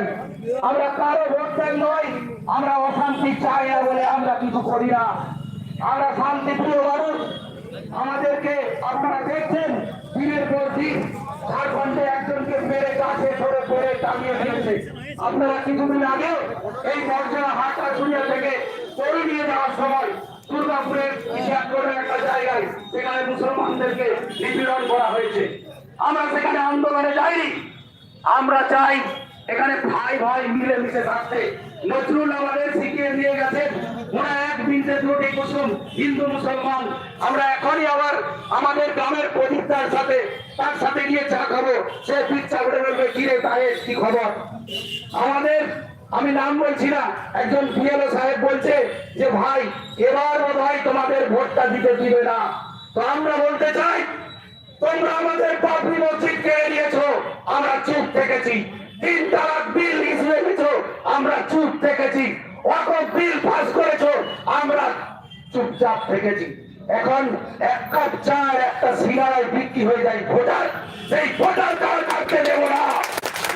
Bank আমরা কারও vote bank নই, আমরা অশান্তি চাই না বলে আমরা কিছু করি না। আমরা শান্তি প্রিয় মানুষ। আমাদেরকে আপনারা দেখছেন, দিনের পর দিন ঝাড়খণ্ডে একজনকে মেরে গাছে ধরে পড়ে টাঙিয়ে দিয়েছে আপনারা কিছুদিন আগে এই মর্যাদা হাটটা শুনিয়া থেকে তরু নিয়ে যাওয়ার সময় দুর্গাপুরের ইশাকগড়ের একটা জায়গায় সেখানে মুসলমানদেরকে নিপীড়ন করা হয়েছে। আমরা সেখানে আন্দোলনে যাইনি। আমরা চাই এখানে ভাই ভাই মিলে মিশে থাকতে নজরুল আমাদের শিখিয়ে দিয়ে গেছে ওরা এক বিন্দে দুটি কুসুম, হিন্দু, মুসলমান। আমরা এখনই আবার আমাদের গ্রামের প্রদীপটার সাথে, তার সাথে গিয়ে চা খাব। সে পিচ্ছা করে বলবে কিরে তাহের, কি খবর? আমাদের, আমি নাম বলছি না, একজন পিএলও সাহেব বলছে যে, ভাই, এবার ভাই তোমাদের ভোটটা দিতে দিবে না। তো আমরা বলতে চাই, তোমরা আমাদের বাবরি মসজিদ কেড়ে নিয়েছো আমরা চুপ থেকেছি। তিন তালাক বিল ইসলামেছো আমরা চুপ থেকেছি। অকপ বিল পাস করেছ, আমরা চুপচাপ থেকেছি। এখন এক কাপ চা একটা সিগারায় বিক্রি হয়ে যায় ভোটার। সেই ভোটার কার্ড কাটতে দেবো না?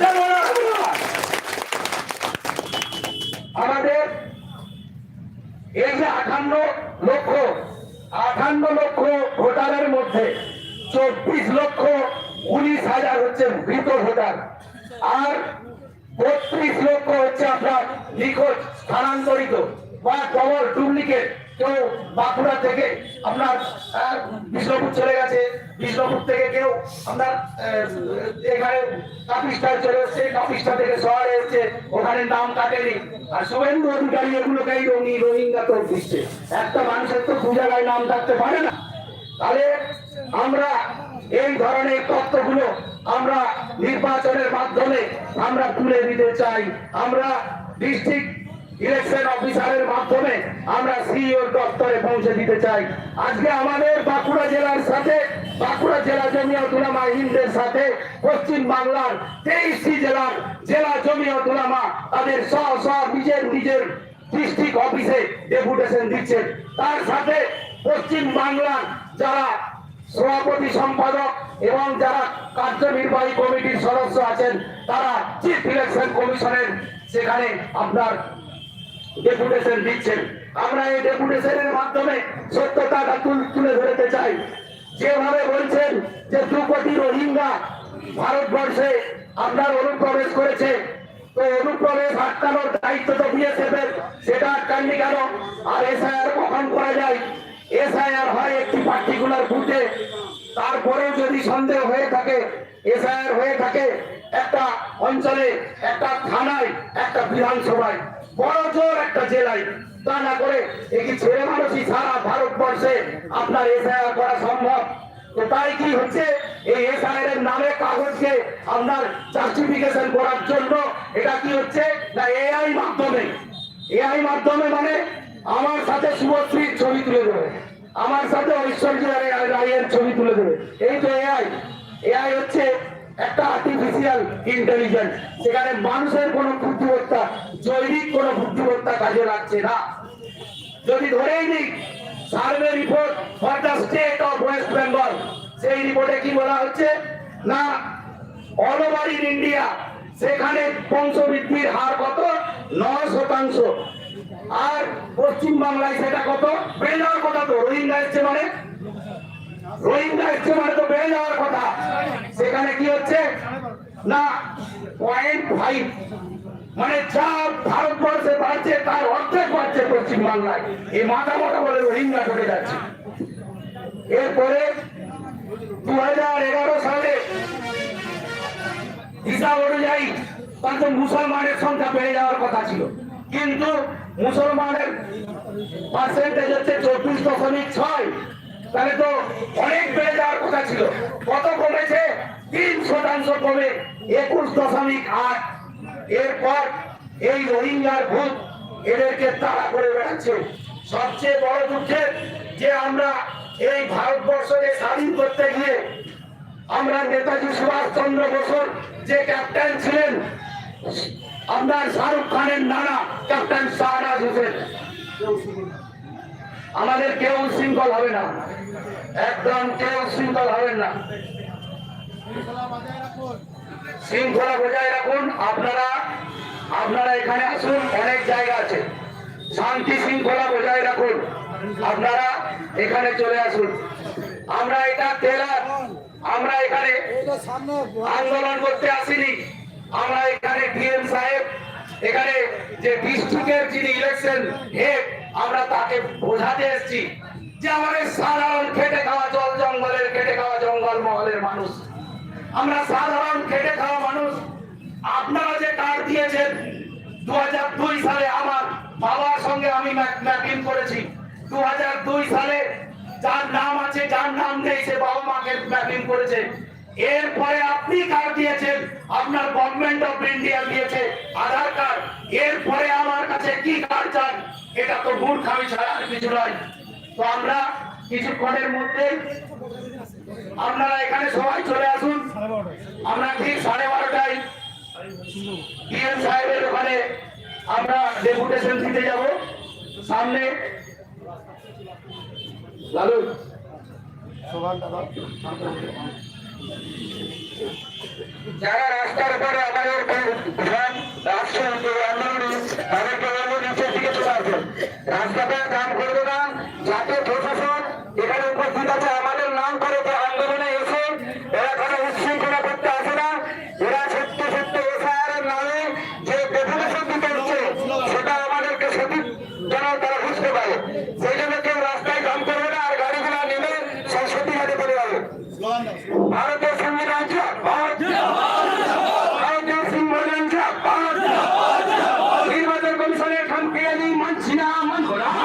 দেবো না। আমাদের এই যে আঠান্ন লক্ষ আঠান্ন লক্ষ ভোটারের মধ্যে চব্বিশ লক্ষ উনিশ হাজার হচ্ছে মৃত ভোটার। আর বত্রিশ লক্ষ হচ্ছে আপনার নিখোঁজ, স্থানান্তরিত বা ডবল ডুপ্লিকেট। কেউ বাঁকুড়া থেকে আপনার বিষ্ণুপুর চলে গেছে। বিষ্ণুপুর থেকে কেউ আপনার এখানে কাপিস্টার চলে এসছে কাপিস্টা থেকে শহরে এসছে। ওখানে নাম কাটেনি। আর শুভেন্দু অধিকারী এগুলোকেই রঙি, রোহিঙ্গা তো দিচ্ছে। একটা মানুষের তো দু জায়গায় নাম থাকতে পারে না। তাহলে আমরা এই ধরনের তত্ত্বগুলো আমরা নির্বাচনের মাধ্যমে আমরা তুলে দিতে চাই। আমরা ডিস্ট্রিক্ট ইলেকশন অফিসারের মাধ্যমে আমরা সিইওর দপ্তরে পৌঁছে দিতে চাই। আজকে আমাদের বাঁকুড়া জেলার সাথে, বাঁকুড়া জেলা জমিয়ত উলামা হিন্দের সাথে পশ্চিম বাংলার তেইশটি জেলার জেলা জমিয়ত উলামা তাদের স্ব স্ব, নিজের নিজের ডিস্ট্রিক্ট অফিসে ডেপুটেশন দিচ্ছে তার সাথে পশ্চিম বাংলার যারা সভাপতি সম্পাদক এবং যারা কার্যনির্বাহী কমিটির সদস্য আছেন, তারা চিফ ইলেকশন কমিশনের সেখানে আপনার ডেপুটেশন দিচ্ছেন। আমরা এই ডেপুটেশনের মাধ্যমে সত্যতাটা তুল- ধরতে চাই। যেভাবে বলছেন যে দু কোটি রোহিঙ্গা ভারতবর্ষে আপনার অনুপ্রবেশ করেছে, তো অনুপ্রবেশ আটকানোর দায়িত্ব তো বিএসএফের সেটা আটকাননি কেন? আর এসআইআর কখন করা যায়? এসআইআর হয় একটি পার্টিকুলার বুথে তারপরেও যদি সন্দেহ হয়ে থাকে, এসআইআর হয়ে থাকে, একটা অঞ্চলে, একটা থানায়, একটা বিধানসভায়, বড় জোর একটা জেলায়, তা না করে একটি ছেলে মানুষই সারা ভারতবর্ষে আপনার এসআইআর করা সম্ভব। তো তাই কি হচ্ছে? এই এসআইআর এর নামে কাগজকে আপনার জাস্টিফিকেশন করার জন্য এটা কি হচ্ছে? না এআই মাধ্যমে। এআই মাধ্যমে মানে আমার সাথে শুভশ্রীর ছবি তুলে দেবে। আমার সাথে ঐশ্বর্য রায়ের ছবি তুলে দেবে। এই তো এআই এআই হচ্ছে একটা আর্টিফিশিয়াল ইন্টেলিজেন্স সেখানে মানুষের কোনো বুদ্ধিমত্তা, জৈবিক কোনো বুদ্ধিমত্তা কাজে লাগছে না। যদি ধরেই নিই, survey report for the state of West Bengal. সেই রিপোর্টে কি বলা হচ্ছে? না, অল ওভার ইন ইন্ডিয়া, সেখানে বংশবৃদ্ধির হার কত? নয় শতাংশ। আর পশ্চিম বাংলায় সেটা কত? বেড়ে যাওয়ার কথা তো, রোহিঙ্গা এসছে মানে? রোহিঙ্গা এসছে মানে তো বেড়ে যাওয়ার কথা। সেখানে কি হচ্ছে? না পয়েন্ট ফাইভ মানে যা ভারতবর্ষে বাড়ছে, তার অর্ধেক বাড়ছে পশ্চিম বাংলায়। এই মাথা মোটা বলে রোহিঙ্গা ঢুকে যাচ্ছে। এরপরে দু হাজার এগারো সালে হিসাব অনুযায়ী তখন মুসলমানের সংখ্যা বেড়ে যাওয়ার কথা ছিল। কিন্তু মুসলমানের পার্সেন্টেজ হচ্ছে চব্বিশ দশমিক ছয়। তাহলে তো অনেক বেড়ে যাওয়ার কথা ছিল। কত কমেছে? তিন শতাংশ কমে একুশ দশমিক আট। এরপর এই রোহিঙ্গার ভূত এদেরকে তাড়া করে বেড়াচ্ছে। সবচেয়ে বড় দুঃখের যে আমরা এই ভারতবর্ষকে স্বাধীন করতে গিয়ে আমরা নেতাজি সুভাষ চন্দ্র বসুর যে ক্যাপ্টেন ছিলেন আপনার শাহরুখ খানের নানা, ক্যাপ্টেন শাহনাজ হোসেন। আমাদের কেউ শৃঙ্খল হবে না। একদম কেউ শৃঙ্খল হবেন না। শৃঙ্খলা বজায় রাখুন। আপনারা আপনারা এখানে আসুন, অনেক জায়গা আছে। শান্তি শৃঙ্খলা বজায় রাখুন। আপনারা এখানে চলে আসুন। আমরা এটা টেলার আমরা এখানে আন্দোলন করতে আসিনি। আমরা এখানে ডিএম সাহেব, এখানে যে ডিস্ট্রিক্টের যিনি ইলেকশন হেড আমরা তাকে বোঝাতে এসেছি যে আমাদের সাধারণ খেটে খাওয়া জল জঙ্গলের, খেটে খাওয়া জঙ্গল মহলের মানুষ। আমরা সাধারণ খেটে খাওয়া মানুষ। আপনারা যে কার্ড দিয়েছেন দু হাজার দুই সালে আমার বাবার সঙ্গে আমি ম্যাপিং করেছি। দু হাজার দুই সালে যার নাম আছে, যার নাম নেই, সে বাবা মাকে ম্যাপিং করেছে। এরপরে আপনি কার্ড দিয়েছেন? আপনার গভর্নমেন্ট অফ ইন্ডিয়া দিয়েছে। আধার কার্ড এরপরে আমার কাছে কি কার্ড চান? এটা তো মূর্খামি ছাড়া আর কিছু নয়। তো আমরা কিছুক্ষণের মধ্যে আপনারা এখানে সবাই চলে আসুন। আমরা ঠিক সাড়ে বারোটায় ডিএম সাহেবের ওখানে আমরা ডেপুটেশন দিতে যাব। সামনে। লালু। যারা রাস্তার উপরে আমাদের রাস্তাতে কাম করবে না যাতে প্রশাসন এখানে উপস্থিত আছে। అనేది మంచినా మంచి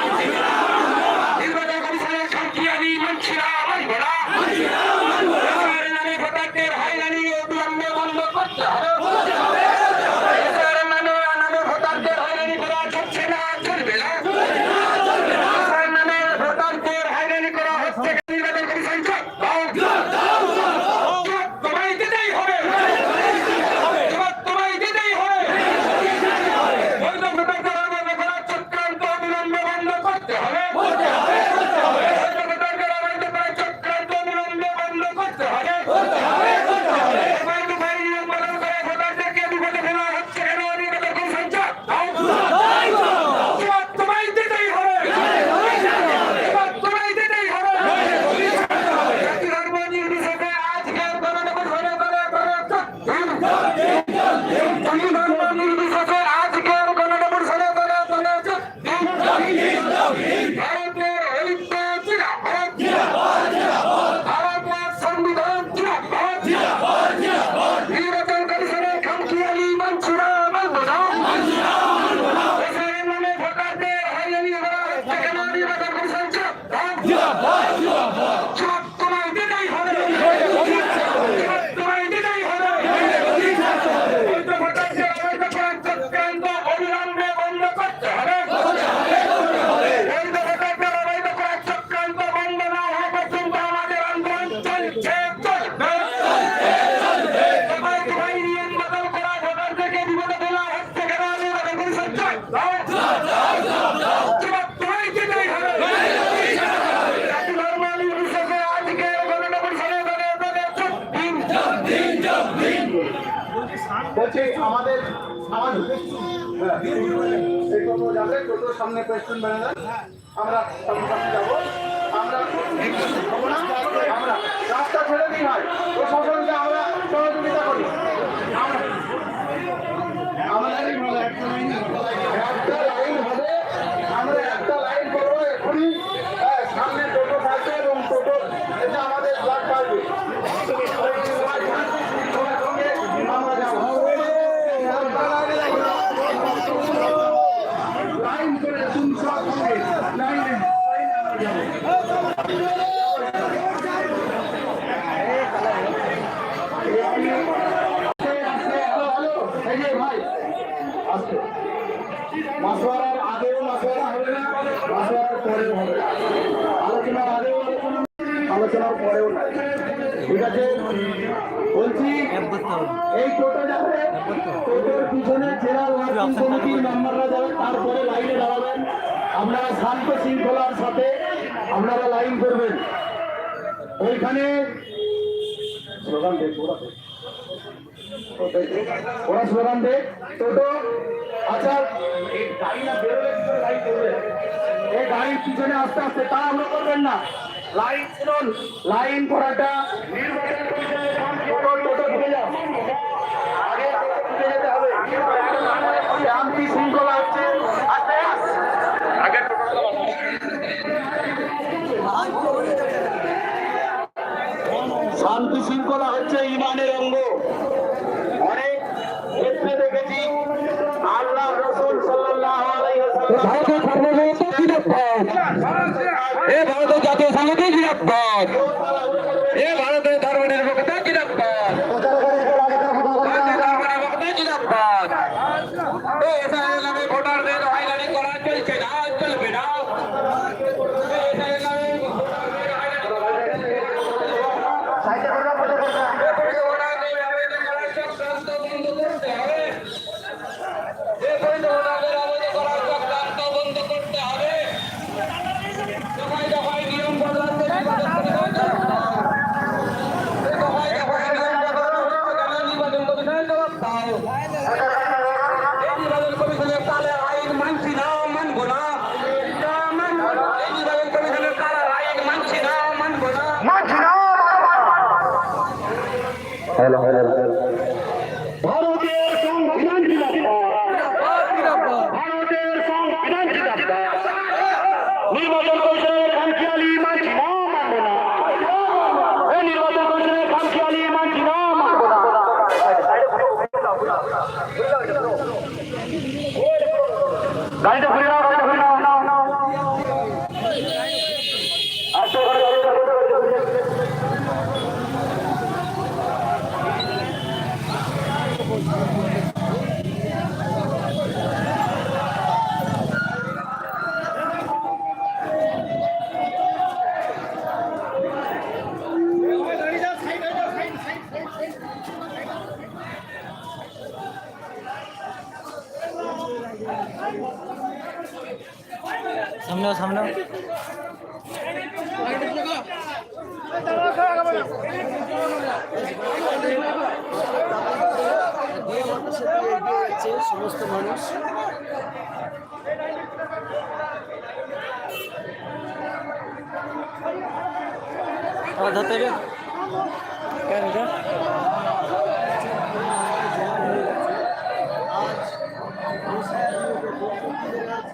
এই টোটো যাবে টোটোর সামনে দেন আমরা সামনে যাব আমরা রাস্তা ছেড়ে দিই হয় প্রশাসনকে আমরা সহযোগিতা করি আমরা একটা লাইন করব এখনই হ্যাঁ, সামনে টোটো থাকবে এবং টোটো এটা আমাদের ব্লাড পাবে আমরা যাব লাইন করে তুমি সব হবে লাইনে মাসোয়ারার আগেও মাসোয়ারা আলোচনার আগেও আলোচনা আলোচনার পরেও বলছি এই টোটো পিছনে জেলা কমিটির মেম্বাররা যাবে তারপরে লাইনে দাঁড়াবেন আপনারা শান্ত শৃঙ্খলার সাথে আপনারা লাইন করবেন। ওইখানে স্লোগান দেখব ওরা স্লোগান দে। টোটো আচ্ছা এই গাড়ির পিছনে আস্তে আস্তে তা আমরা করবেন না। লাইন শুনুন। লাইন করাটা নির্বাচন জিন্দাবাদ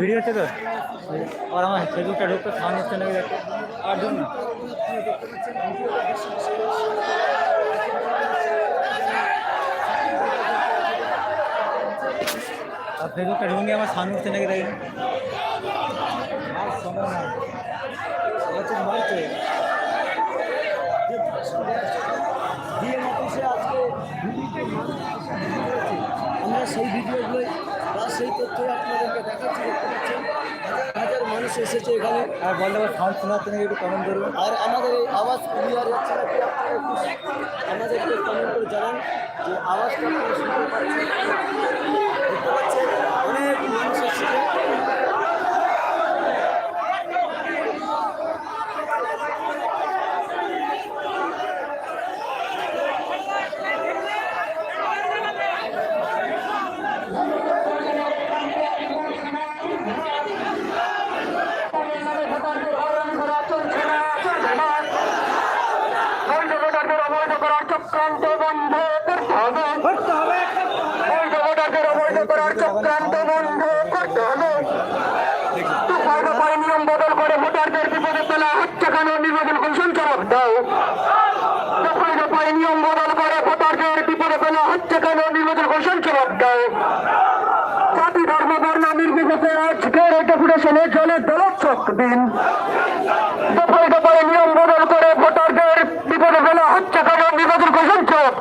ভিডিও হচ্ছে তো? আর আমার ফেসবুকটা ঢুকতে সাউন্ড হচ্ছে নাকি? দেখতে আর ঢুক না। আর ফেসবুকটা ঢুকে আমার সাউন্ড হচ্ছে নাকি দেখেন আর সময় না আজকে করেছে। আমরা সেই ভিডিওগুলোই বা সেই তথ্য আপনাদেরকে দেখাচ্ছি দেখতে পাচ্ছেন। হাজার হাজার মানুষ এসেছে এখানে। আর বললে সাউন্ড শোনা হচ্ছে নাকি একটু কমেন্ট করুন। আর আমাদের এই আওয়াজ ক্লিয়ার হচ্ছে নাকি আপনারা একটু আমাদেরকে কমেন্ট করে জানান যে আওয়াজটা আপনারা শুনতে পাচ্ছেন। দফায় দফায় নিয়ম বদল করে ভোটারদের বিপদে ফেলা হচ্ছে কারণ নির্বাচন কমিশন চোখ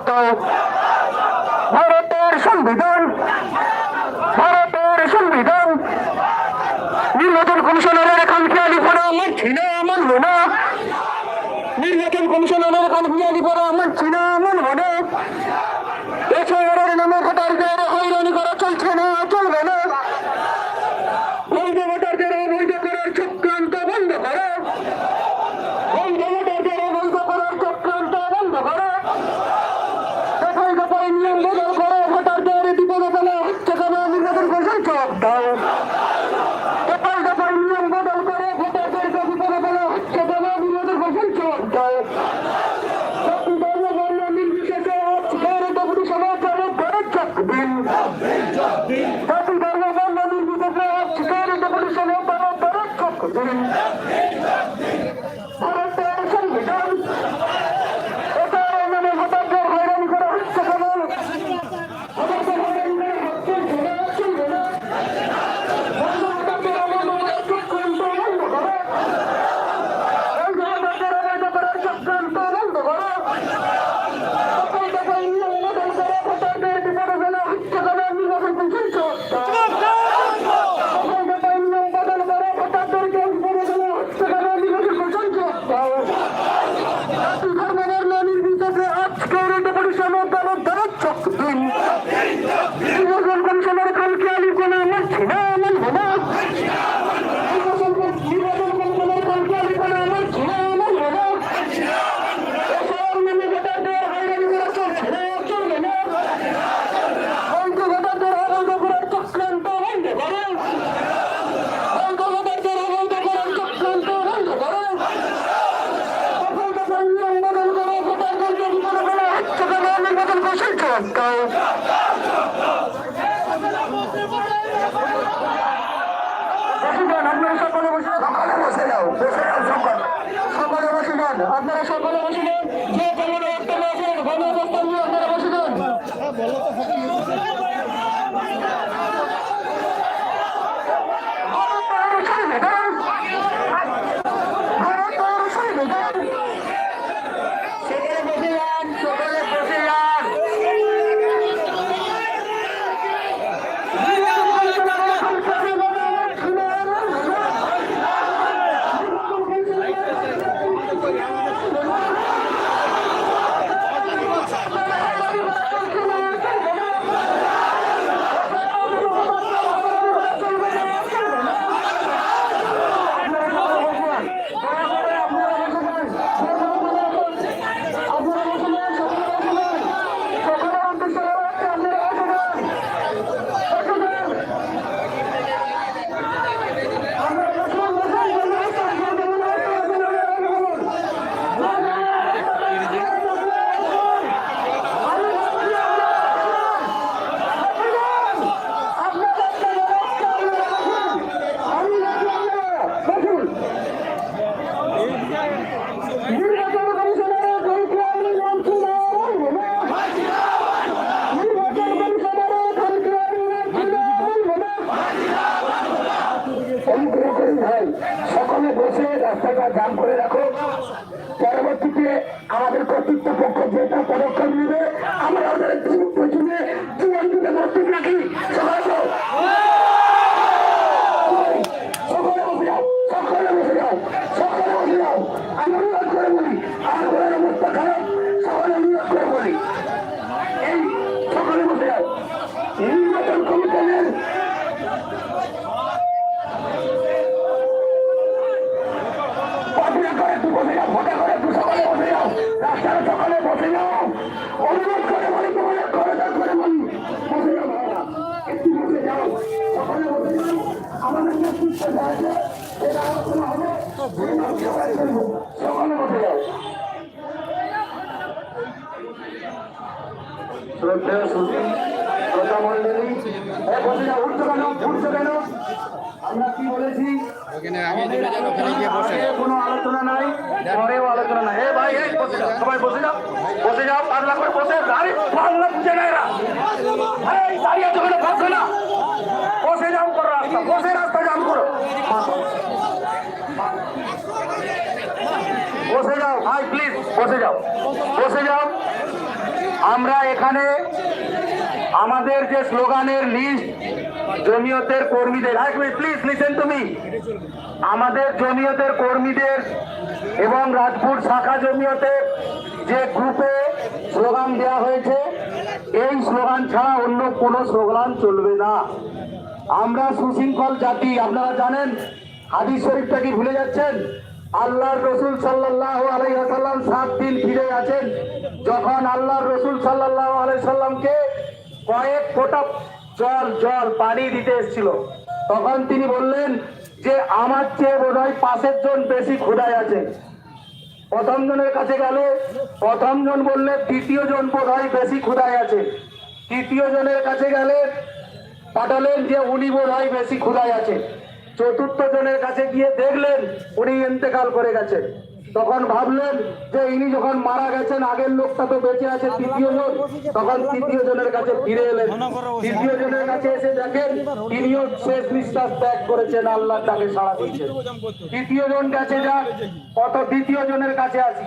Happy Bangla Bangla, we will have to go to the police and open up the record. বসে যাও ভোটে করে সকালে বসে যাও রাস্তার সকালে বসে যাও অনুরোধ করে বলি তোমাদের করে বলি বসে যাও একটু বসে যাও সকালে বসে যাও আমাদের যে সুস্থ আছে সেটা আলোচনা হবে আমরা কি বলেছি? বসে কোনো আলোচনা নাই পরেও আলোচনা নাই। ভাই এই বসে যাও সবাই বসে যাও বসে যাও পাগলা করে বসে গাড়ি পাগলা বুঝে না এরা। এই দাঁড়িয়ে বসে যাও করো রাস্তা বসে রাস্তা জাম করো। বসে যাও ভাই প্লিজ বসে যাও। বসে যাও। আমরা এখানে আমাদের যে স্লোগানের লিস্ট জমিয়তের কর্মীদের প্লিজ লিসেন তুমি আমাদের জমিয়তের কর্মীদের এবং রাজপুর শাখা জমিয়তের যে গ্রুপে স্লোগান দেওয়া হয়েছে, এই স্লোগান ছাড়া অন্য কোনো স্লোগান চলবে না। আমরা সুশৃঙ্খল জাতি, আপনারা জানেন, হাদিস শরীফটা কি ভুলে যাচ্ছেন? আল্লাহর রসুল সাল্লাহ আলাইসাল্লাম সাত দিন ফিরে আছেন। যখন আল্লাহর রসুল সাল্লাহ আলাইসাল্লামকে কয়েক ফোঁটা জল জল, পানি দিতে এসেছিল। তখন তিনি বললেন যে, আমার চেয়ে বোধ হয় পাশের জন বেশি ক্ষুদায় আছে। প্রথম জনের কাছে গেল। প্রথম জন বললে, দ্বিতীয় জন বোধ হয় বেশি ক্ষুদায় আছে। তৃতীয় জনের কাছে গেলে পাঠালেন যে, উনি বোধ হয় বেশি ক্ষুদায় আছে। চতুর্থ জনের কাছে গিয়ে দেখলেন, উনি ইন্তেকাল করে গেছেন। তখন ভাবলেন যে ইনি যখন মারা গেছেন, আগের লোকটা তো বেঁচে আছে তৃতীয় জন। তখন তৃতীয় জনের কাছে ফিরে এলেন। তৃতীয় জনের কাছে এসে দেখেন তিনিও শেষ নিঃশ্বাস ত্যাগ করেছেন, আল্লাহ তাকে সাড়া দিয়েছেন। তৃতীয় জন কাছে যাক কত দ্বিতীয় জনের কাছে আসি।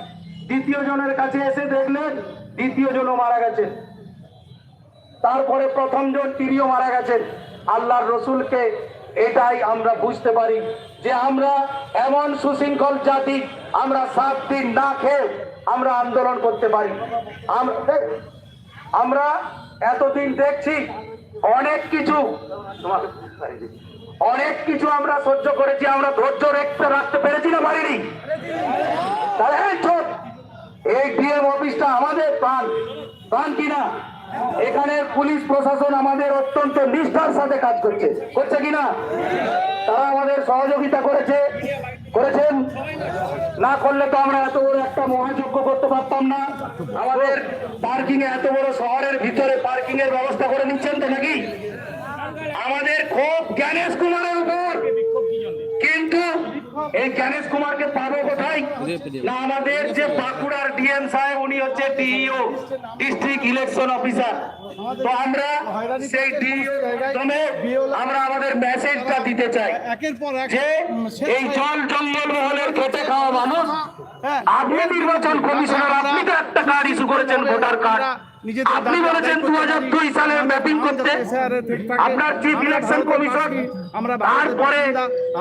দ্বিতীয় জনের কাছে এসে দেখলেন, দ্বিতীয় জনও মারা গেছেন। তারপরে প্রথম জন তিনিও মারা গেছেন। আল্লাহর রসুলকে এটাই আমরা বুঝতে পারি। যে আমরা এমন সুশৃঙ্খল জাতি, আমরা সাত দিন না খেয়ে আমরা আন্দোলন করতে পারি। আম- আমরা এতদিন দেখছি অনেক কিছু অনেক কিছু আমরা সহ্য করেছি, আমরা ধৈর্য রাখতে রাখতে পেরেছি না পারিনি? এই ডিএম অফিসটা আমাদের প্রাণ। প্রাণ কিনা এখানের পুলিশ প্রশাসন আমাদের অত্যন্ত নিষ্ঠার সাথে কাজ করছে। করছে কিনা তারা আমাদের সহযোগিতা করেছে, করেছেন। না করলে তো আমরা এত বড় একটা মহাযজ্ঞ করতে পারতাম না। আমাদের পার্কিং এত বড় শহরের ভিতরে পার্কিং এর ব্যবস্থা করে নিচ্ছেন তো নাকি? আমাদের খুব জ্ঞানেশ কুমারের উপর। কিন্তু এই জ্ঞানেশ কুমারকে পাবো কোথায়? না আমাদের যে বাঁকুড়ার ডিএম সাহেব উনি হচ্ছে ডিইও ডিস্ট্রিক্ট ইলেকশন অফিসার তো আমরা সেই ডিইও আমরা আমাদের মেসেজটা দিতে চাই যে এই জল জঙ্গল মহলের খেটে খাওয়া মানুষ হ্যাঁ। আপনি নির্বাচন কমিশনার আপনি তো একটা কার্ড ইস্যু করেছেন ভোটার কার্ড আপনি বলেছেন দু হাজার দুই সালে ম্যাপিং করতে। আপনার চিফ ইলেকশন কমিশন আমরা তারপরে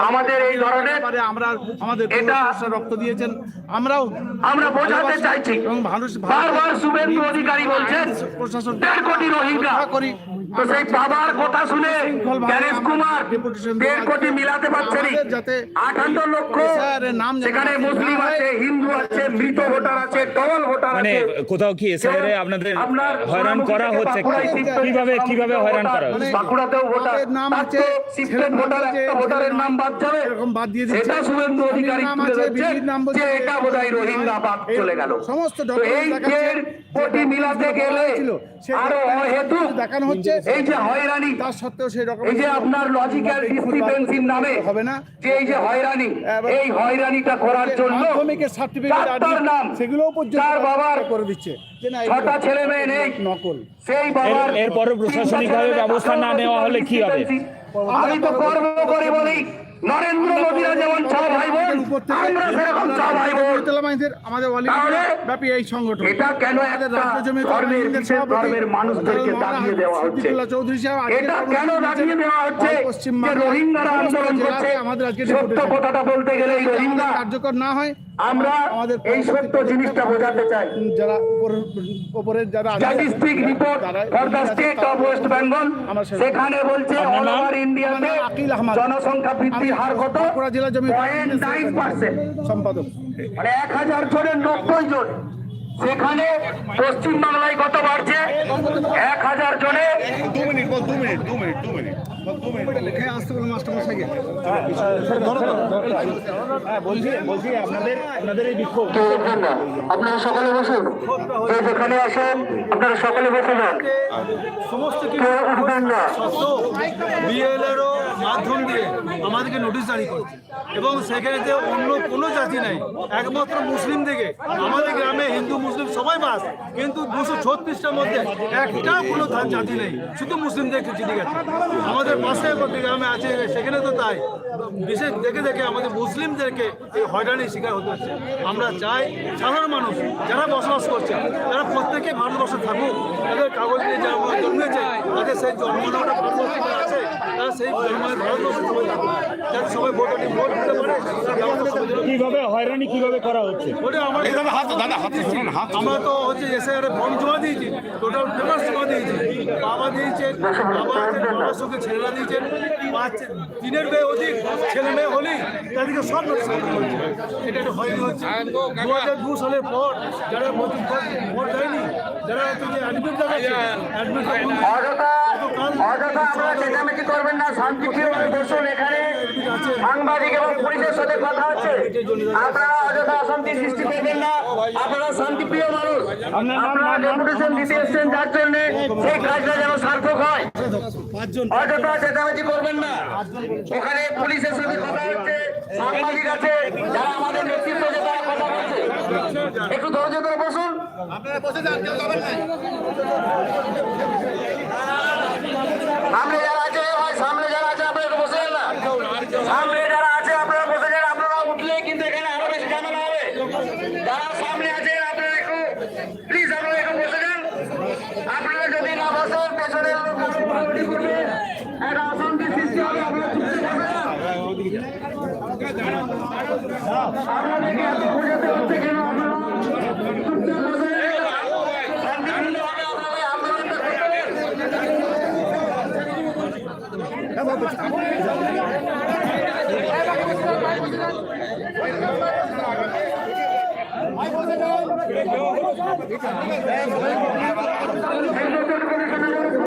আমাদের এই ধরনের আমরা আমাদের এটা- রক্ত দিয়েছেন আমরাও আমরা বোঝাতে চাইছি এবং মানুষ বারবার শুভেন্দু অধিকারী বলছেন প্রশাসন দেড় কোটি রোহিঙ্গা করি তো সেই বাবার কথা শুনে গণেশ কুমার দেড় কোটি মিলাতে পারছেন আটান্ন লক্ষ সেখানে মুসলিম আছে হিন্দু আছে মৃত ভোটার আছে ডবল ভোটার মানে আছে। কোথাও কি এসআইআর আপনাদের হয়রান করা হচ্ছে? কীভাবে কীভাবে হয়রান করা হচ্ছে? বাঁকুড়াতেও ভোটার। নাম আছে, নাম ভোটার একটা ভোটারের নাম বাদ যাবে। এরকম বাদ দিয়ে দিচ্ছে। সেটা শুভেন্দু অধিকারী যে এটা বোধহয় রোহিঙ্গা বাদ এই চলে গেল। সমস্ত এই দেড় কোটি মিলাতে গেলে ছিল, আরও অহেতু দেখানো হচ্ছে। এই যে হয়রানি তার সত্ত্বেও সেই রকম এই যে আপনার লজিক্যাল ডিসক্রিপেন্সির নামে হবে না। যে এই যে হয়রানি এই হয়রানিটা করার জন্য মাধ্যমিকের সার্টিফিকেট তার নাম সেগুলোও পর্যন্ত তার বাবার করে দিচ্ছে। ছটা ছেলে মেয়ে নেই নকল। সেই বাবার এর- এরপরে প্রশাসনিকভাবে ব্যবস্থা না নেওয়া হলে কি হবে? আমি তো কর্ম করে বলি নরেন্দ্র মোদীরা যেমন ছ ভাই বোন আমরা সেরকম ছ ভাই বোন। আমাদের ব্যাপী এই সংগঠন। এটা কেন একটা ধর্মের বিশেষ ধর্মের মানুষদেরকে দেওয়া হচ্ছে। এটা কেন দেওয়া হচ্ছে? যে রোহিঙ্গারা আন্দোলন করছে সত্য কথাটা বলতে গেলে এই রোহিঙ্গা কার্যকর না হয় আমরা আমাদের এই সত্য জিনিসটা বোঝাতে চাই। যারা উপরে যারা statistic report for the state of West Bengal সেখানে বলছে অল ওভার ইন্ডিয়াতে। জনসংখ্যা বৃদ্ধির হার কত? পয়েন্ট নাইন পার্সেন্ট সম্পাদক। মানে এক হাজার জনের নব্বই জন। সেখানে পশ্চিম বাংলায় কত বাড়ছে? এক হাজার জনে। আপনারা সকলে বসুন। যেখানে আসেন আপনারা সকলে বসে যান। কেউ উঠবেন না। মাধ্যম দিয়ে আমাদেরকে নোটিশ জারি করছে। এবং সেখানে যে অন্য কোনো জাতি নাই, একমাত্র মুসলিম থেকে আমাদের গ্রামে হিন্দু, মুসলিম সবাই বাস, কিন্তু দুশো ছত্রিশটার মধ্যে একটা কোনো জাতি নেই, শুধু মুসলিমদেরকে চিঠি গেছে। আমাদের পাশে গ্রামে আছে, সেখানে তো তাই। বিশেষ দেখে দেখে আমাদের মুসলিমদেরকে এই হয়রানির শিকার হতে হচ্ছে। আমরা চাই সাধারণ মানুষ যারা বসবাস করছে, তারা প্রত্যেকে ভারতবর্ষে থাকুক, তাদের কাগজ নিয়ে যারা জন্মেছে তাদের সেই ভারতবর্ষে আছে। তারা সেই সবাই থাকুক ভোট দিতে পারে কীভাবে হয়রানি কীভাবে করা হচ্ছে ওটা আমার আমরা তো হচ্ছে এসআইআর ফর্ম জমা দিয়েছি টোটাল পেপার জমা দিয়েছি। বাবা দিয়েছেন বাবা বাবার সঙ্গে ছেলেরা দিয়েছেন পাঁচ তিনের মেয়ে অধিক ছেলে মেয়ে হলেই তাদেরকে সব নোটিশ হচ্ছে এটা একটা হয়নি হচ্ছে। দু হাজার দু সালের পর যারা ভোট দেয়নি যারা হচ্ছে অ্যাডমিট দেখাচ্ছে অ্যাডমিট অযথা চেঁচামেচি করবেন না শান্তিপ্রিয়ভাবে বসুন এখানে। সাংবাদিক এবং পুলিশের সাথে কথা হচ্ছে। না, আপনারা শান্তিপ্রিয় মানুষ। আপনারা ডেপুটেশন দিতে এসছেন সেই কাজটা যেন সার্থক হয়। অযথা চেঁচামেচি করবেন না। ওখানে পুলিশের সাথে কথা হচ্ছে, সাংবাদিক আছে, যারা আমাদের নেতৃত্ব যে তারা কথা বলছে। একটু ধৈর্য ধরে বসুন। সামনে যারা আছে ভাই সামনে যারা আছে আপনি একটু বসে না। সামনে যারা আছে আপনারা বসে যান আপনারা উঠলে কিন্তু এখানে আরও বেশি ঝামেলা হবে যারা সামনে আছেন আপনারা একটু প্লিজ আপনারা একটু বসে যান আপনারা যদি না বসেন পেছনের লোক উঠাউঠি করবে একটা অশান্তি সৃষ্টি হবে আপনারা চুপচাপ বসে